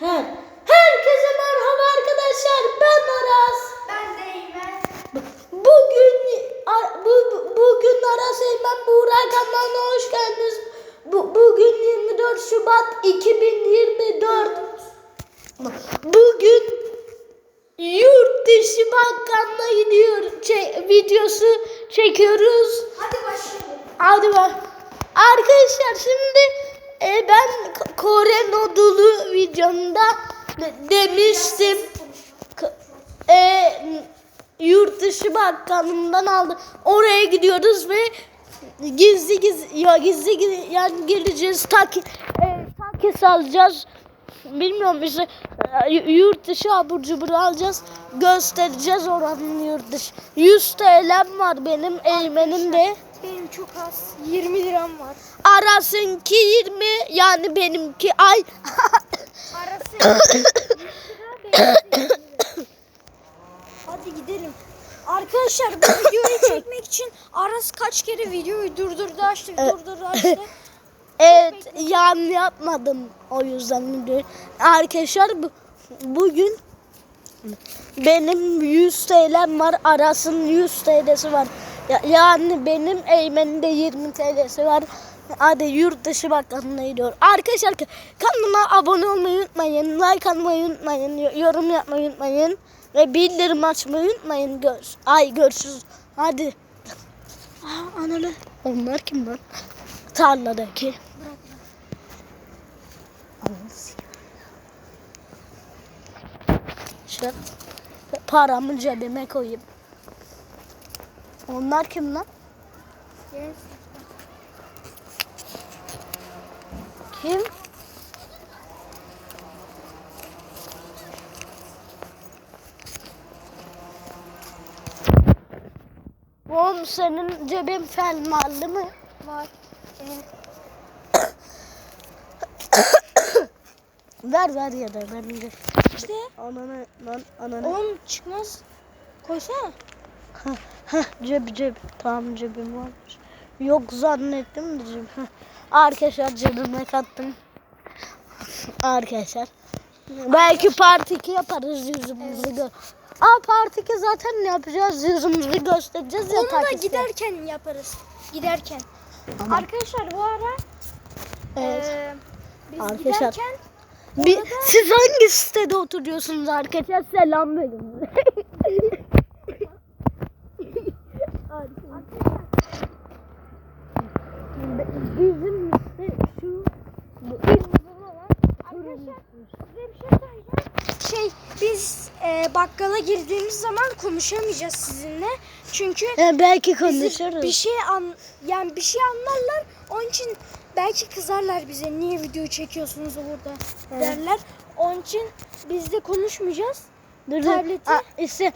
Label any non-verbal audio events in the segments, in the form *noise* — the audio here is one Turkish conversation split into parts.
Her. Herkese merhaba arkadaşlar. Ben Aras. Ben Eymen. Bugün bu, bu- bugün Aras Eymen Buğra kanalına hoş geldiniz. Bu, bugün 24 Şubat 2024. Bugün yurt dışı bakanına gidiyor. Çe- videosu çekiyoruz. Hadi başlayalım. Hadi bak. Arkadaşlar şimdi e, ben Kore nodulu videomda de- demiştim. E, yurt dışı bakanlığından aldı. Oraya gidiyoruz ve gizli gizli ya gizli gizli yani geleceğiz taki e, takis alacağız. Bilmiyorum işte e, yurt dışı abur cubur alacağız. Göstereceğiz oranın yurt dışı. 100 TL'm var benim, Eymen'in de. Benim çok az. 20 liram var. Arasınki 20 yani benimki ay. *laughs* Arası 100 lira benimki Hadi gidelim. Arkadaşlar bu *coughs* videoyu çekmek için Aras kaç kere videoyu durdurdu açtı durdurdu açtı. evet yani yapmadım o yüzden videoyu. Arkadaşlar bu, bugün benim 100 TL'm var. Aras'ın 100 TL'si var. Ya- yani benim Eymen'in de 20 TL'si var. Hadi yurt dışı bakanlığına gidiyor. Arkadaşlar kanalıma abone olmayı unutmayın. Like atmayı unutmayın. Yorum yapmayı unutmayın. Ve bildirim açmayı unutmayın. Gör Ay görüşürüz. Hadi. Aa, ananı. Onlar kim lan? Tarladaki. Şöyle paramı cebime koyayım. Onlar kim lan? Kim? Oğlum senin cebin fermuarlı mı? Var. *coughs* Ver ver ya da ben de. İşte Ananı lan ananı. oğlum çıkmaz. Koysana. Heh, cep cep. Tamam cebim varmış. Yok zannettim de cebim. Heh. Arkadaşlar cebime kattım. *laughs* Arkadaşlar. Belki part 2 yaparız yüzümüzü gö. Aa part 2 zaten ne yapacağız? Yüzümüzü göstereceğiz ya Onu da giderken yaparız. Giderken. Ama- Arkadaşlar bu ara Evet. eee, biz Arkadaşlar- giderken Bir, orada- siz hangi sitede oturuyorsunuz arkadaşlar? Selam verin. *laughs* Bizim site şu. Arkadaşlar size bir şey söyleyeceğim. Şey biz e, bakkala girdiğimiz zaman konuşamayacağız sizinle. Çünkü He, belki konuşuruz. bir şey an yani bir şey anlarlar. Onun için belki kızarlar bize. Niye video çekiyorsunuz burada derler. Onun için biz de konuşmayacağız. Dur, tableti- Aa, işte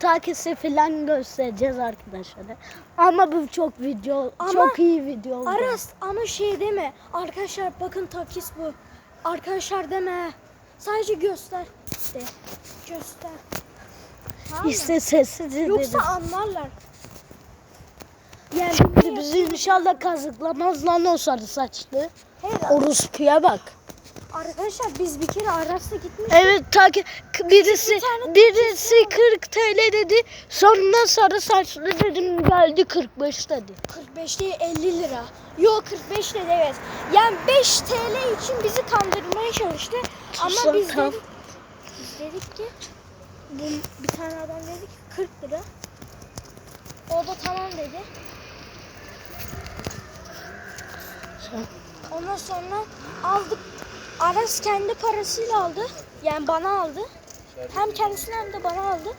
takisi falan göstereceğiz arkadaşlara. Ama bu çok video, Ama çok iyi video oldu. Aras ama şey deme. Arkadaşlar bakın takis bu. Arkadaşlar deme. Sadece göster. De. Göster. Tamam? İşte sessizce Yoksa anlarlar. Yani Bizi, bizi inşallah kazıklamaz lan o sarı saçlı. Orospuya bak. Arkadaşlar biz bir kere Aras'ta gitmiş. Evet taki birisi Bir birisi 40 TL dedi. Sonra sarı saçlı dedim geldi 45 dedi. 45 değil 50 lira. Yok 45 dedi evet. Yani 5 TL için bizi kandırmaya çalıştı. Ama Sen biz tam- dedik, biz dedik ki bu bir tane adam dedi ki 40 lira. O da tamam dedi. Ondan sonra aldık. Aras kendi parasıyla aldı. Yani bana aldı. Hem kendisine hem de bana aldı.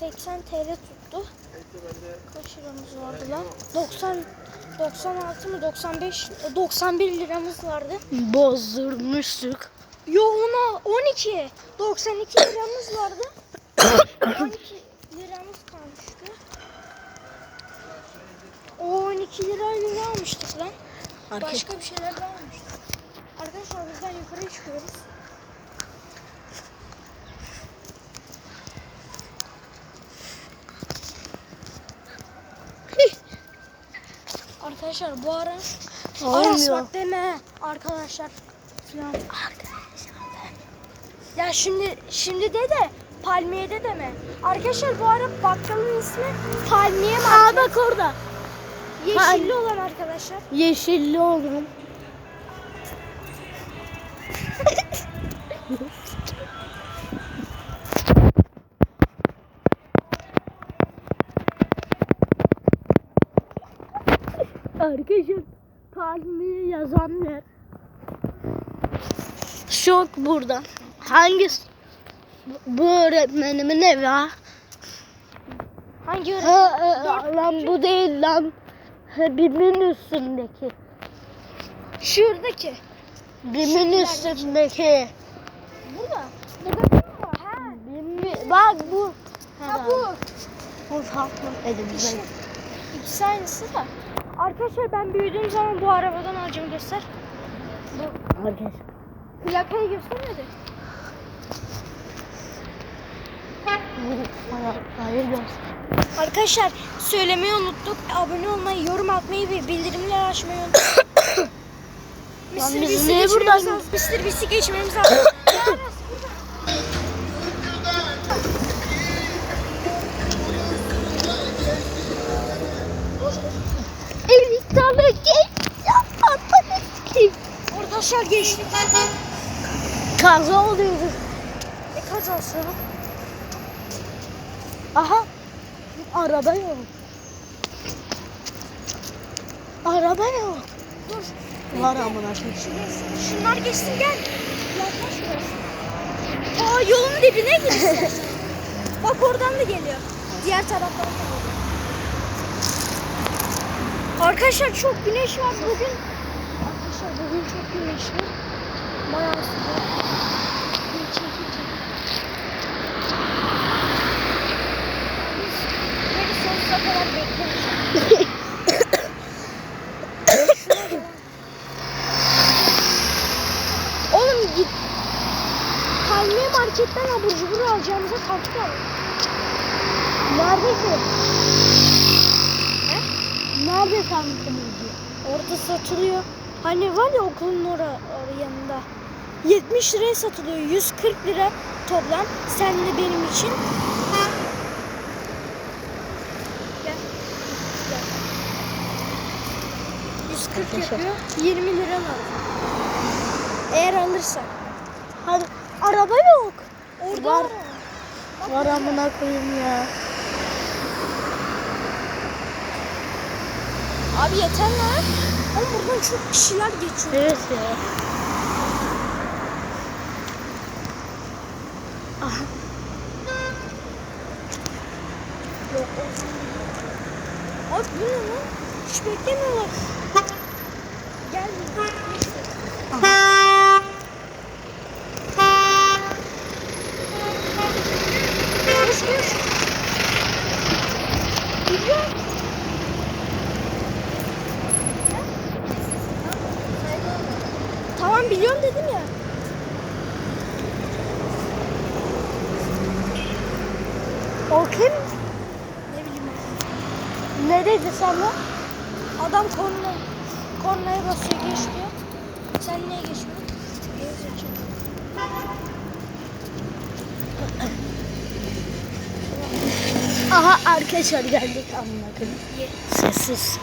80 TL tuttu. Kaç liramız vardı lan? 90 96 mı 95 91 liramız vardı. Bozdurmuştuk. Yo ona 12 92 liramız vardı. 12 liramız kalmıştı. O 12 lirayla ne almıştık lan? Başka bir şeyler de almıştık. Arkadaşlar bizden yukarı çıkıyoruz. Arkadaşlar bu ara Aras bak deme arkadaşlar falan. Arkadaşlar ben Ha şimdi şimdi de de palmiyede deme. Arkadaşlar bu ara bakkalın ismi Palmiye Aa Market. bak orada. Yeşilli olan arkadaşlar. Yeşilli oğlum. Arkadaşlar palmiye yazan yer. Şok burada. Hangisi? Bu- Bu öğretmenimin evi ha. Hangi öğretmen? Ha, ha, lan bu değil lan. Ha, Bimin üstündeki. Şuradaki. Bimin üstündeki. Burada. Burada? Ha. Bimi, bak bu. Ha bu. Bu haklı elimizde. İkisi aynısı da. Arkadaşlar ben büyüdüğüm zaman bu arabadan alacağım göster. Arkadaşlar. Plakayı göstermedi. Hayır göster. Arkadaşlar söylemeyi unuttuk. Abone olmayı, yorum atmayı ve bildirimleri açmayı unuttuk. Mr. niye geçmemiz lazım. Mr. Beast'i geçmemiz lazım. *coughs* Arkadaşlar geçtik. Kaza oluyor. Ne kazası? Aha. Araba yok. Araba yok. Dur. Var amına koyayım. Şurası- Şunlar geçsin gel. Yaklaş biraz. Aa yolun dibine gir istersen. *laughs* Bak oradan da geliyor. Diğer taraftan da geliyor. Arkadaşlar çok güneş var bugün. Arkadaşlar bugün çok güneşli. Bayağı sıcak. Çekil çekil. Biz böyle sonsuza kadar bekleriz. Oğlum git. Palmiye marketten abur cubur alacağımıza kalktık abi. Nerede ki? Nerede sandınız? Orada satılıyor. Hani var ya okulun ora yanında. 70 liraya satılıyor. 140 lira toplam. Sen de benim için. Gel. Gel. 140 Arkadaşlar. yapıyor. 20 lira lazım. Eğer alırsak. Hadi araba yok. Orada Var. var. Var amına koyayım ya. Abi yeter lan. Oğlum buradan çok kişiler geçiyor. Evet ya. Aha. Yok Abi bu ne lan? Hiç beklemiyorlar. Gel bir Koş koş. Gidiyor. Tamam biliyorum dedim ya. O kim? Ne bileyim Ne dedi sana? Adam korna, kornaya basıyor geç diyor. Sen niye geçmiyorsun? Aha arkadaşlar geldik. Ye. Sessiz.